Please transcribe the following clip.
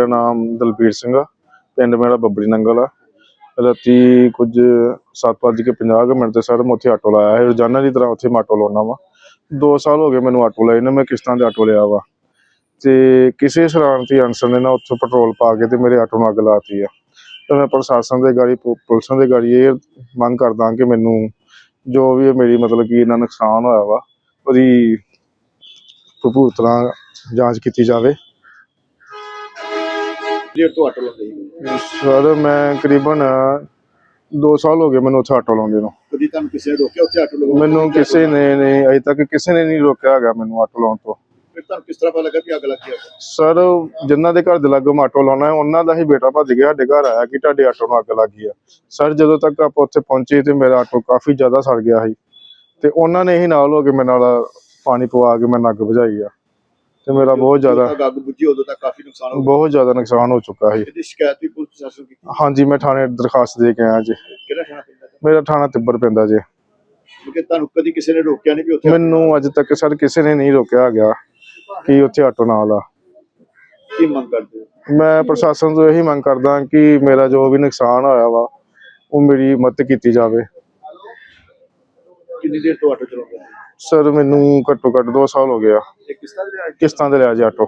ਮੇਰਾ ਨਾਮ ਦਲਬੀਰ ਸਿੰਘ ਆ, ਪਿੰਡ ਮੇਰਾ ਬੱਬਰੀ ਨੰਗਲ ਆ। ਰਾਤੀ ਕੁਝ 7:50 ਕੁ ਮਿੰਟ ਤੇ ਸਰ ਮੈਂ ਉੱਥੇ ਆਟੋ ਲਾਇਆ ਹੈ ਰੋਜ਼ਾਨਾ ਦੀ ਤਰ੍ਹਾਂ ਉੱਥੇ ਮੈਂ ਆਟੋ ਲਾਉਣਾ ਵਾ। 2 ਸਾਲ ਹੋ ਗਏ ਮੈਨੂੰ ਆਟੋ ਲਾਏ ਨੇ, ਮੈਂ ਕਿਸ਼ਤਾਂ ਦੇ ਆਟੋ ਲਿਆ ਵਾ। ਤੇ ਕਿਸੇ ਸ਼ਰਾਰਤੀ ਅਨਸਰ ਨੇ ਨਾ ਉੱਥੋਂ ਪੈਟਰੋਲ ਪਾ ਕੇ ਤੇ ਮੇਰੇ ਆਟੋ ਨੂੰ ਅੱਗ ਲਾਤੀ ਆ। ਤੇ ਮੈਂ ਪ੍ਰਸ਼ਾਸਨ ਦੇ ਗਾੜੀ ਪੁਲਿਸਾਂ ਪੁਲਿਸ ਦੇ ਗਾੜੀ ਇਹ ਮੰਗ ਕਰਦਾ ਕਿ ਮੈਨੂੰ ਜੋ ਵੀ ਮੇਰੀ ਮਤਲਬ ਕਿ ਇਹਨਾਂ ਨੁਕਸਾਨ ਹੋਇਆ ਵਾ, ਉਹਦੀ ਭਰਪੂਰ ਤਰ੍ਹਾਂ ਜਾਂਚ ਕੀਤੀ ਜਾਵੇ। ਜੇ ਤੋਂ ਆਟੋ ਲਾਉਂਦੇ ਸੀ ਸਰ ਮੈਂ ਕਰੀਬਨ 2 ਸਾਲ ਹੋ ਗਏ ਮੈਨੂੰ ਉੱਥੇ ਆਟੋ ਲਾਉਂਦੇ ਨੂੰ। ਕਦੀ ਤੁਹਾਨੂੰ ਕਿਸੇ ਨੇ ਰੋਕਿਆ ਉੱਥੇ ਆਟੋ ਲਗਾਉਣ ਮੈਨੂੰ ਕਿਸੇ ਨੇ ਨਹੀਂ ਅਜੇ ਤੱਕ ਕਿਸੇ ਨੇ ਨਹੀਂ ਰੋਕਿਆ ਹੈਗਾ ਮੈਨੂੰ ਆਟੋ ਲਾਉਣ ਤੋਂ। ਫਿਰ ਤੁਹਾਨੂੰ ਕਿਸ ਤਰ੍ਹਾਂ ਪਤਾ ਲੱਗਾ ਕਿ ਅੱਗ ਲੱਗ ਗਈ ਆ ਸਰ ਜਿਨ੍ਹਾਂ ਦੇ ਘਰ ਦੇ ਲਾਗੋਂ ਆਟੋ ਲਾਉਣਾ ਹੈ ਉਹਨਾਂ ਦਾ ਹੀ ਬੇਟਾ ਭੱਜ ਗਿਆ ਸਾਡੇ ਘਰ ਆਇਆ ਕਿ ਤੁਹਾਡੇ ਆਟੋ ਨੂੰ ਅੱਗ ਲੱਗ ਆ ਸਰ ਜਦੋਂ ਤੱਕ ਆਪਾਂ ਉੱਥੇ ਪਹੁੰਚੇ ਤੇ ਮੇਰਾ ਆਟੋ ਕਾਫੀ ਜ਼ਿਆਦਾ ਸੜ ਗਿਆ ਸੀ। ਤੇ ਉਹਨਾਂ ਨੇ ਹੀ ਨਾਲ ਹੋ ਕੇ ਮੇਰੇ ਨਾਲ ਪਾਣੀ ਪਵਾ ਕੇ ਮੈਨੂੰ ਅੱਗ ਬੁਝਾਈ ਆ। ਤੇ ਮੇਰਾ ਬਹੁਤ ਜ਼ਿਆਦਾ ਅੱਗ ਬੁਝੀ ਉਦੋਂ ਤੱਕ ਕਾਫੀ ਨੁਕਸਾਨ ਹੋ ਗਿਆ। ਬਹੁਤ ਜ਼ਿਆਦਾ ਨੁਕਸਾਨ ਹੋ ਚੁੱਕਾ ਸੀ। ਇਹਦੀ ਸ਼ਿਕਾਇਤ ਵੀ ਪੁਲਿਸ ਪ੍ਰਸ਼ਾਸਨ ਕੀਤੀ? ਹਾਂਜੀ ਮੈਂ ਥਾਣੇ ਦਰਖਾਸਤ ਦੇ ਕੇ ਆਇਆ ਜੀ। ਕਿਹੜਾ ਥਾਣਾ ਪੈਂਦਾ? ਮੇਰਾ ਥਾਣਾ ਤਿੱਬੜ ਪੈਂਦਾ ਜੀ। ਕਿਉਂਕਿ ਤੁਹਾਨੂੰ ਕਦੀ ਕਿਸੇ ਨੇ ਰੋਕਿਆ ਨਹੀਂ ਵੀ ਉੱਥੇ ਮੈਨੂੰ ਅੱਜ ਤੱਕ ਸਰ ਕਿਸੇ ਨੇ ਨਹੀਂ ਰੋਕਿਆ ਗਿਆ ਕਿ ਉੱਥੇ ਆਟੋ ਨਾ ਲਾ ਕੀ ਮੰਗ ਕਰਦੇ ਮੈਂ ਪ੍ਰਸ਼ਾਸਨ ਤੋਂ ਇਹੀ ਮੰਗ ਕਰਦਾ ਕਿ ਮੇਰਾ ਜੋ ਵੀ ਨੁਕਸਾਨ ਹੋਇਆ ਵਾ ਉਹ ਮੇਰੀ ਮਦਦ ਕੀਤੀ ਜਾਵੇ। ਕਿੰਨੀ ਦੇਰ ਤੋਂ ਆਟੋ ਚਲਾਉਂਦੇ ਹੋ? ਸਰ ਮੈਨੂੰ ਘੱਟੋ ਘੱਟ 2 ਸਾਲ ਹੋ ਗਿਆ ਇਹ ਕਿਸ ਤਰ੍ਹਾਂ ਦੇ ਕਿਸ਼ਤਾਂ ਤੇ ਲਿਆ ਜੀ ਆਟੋ?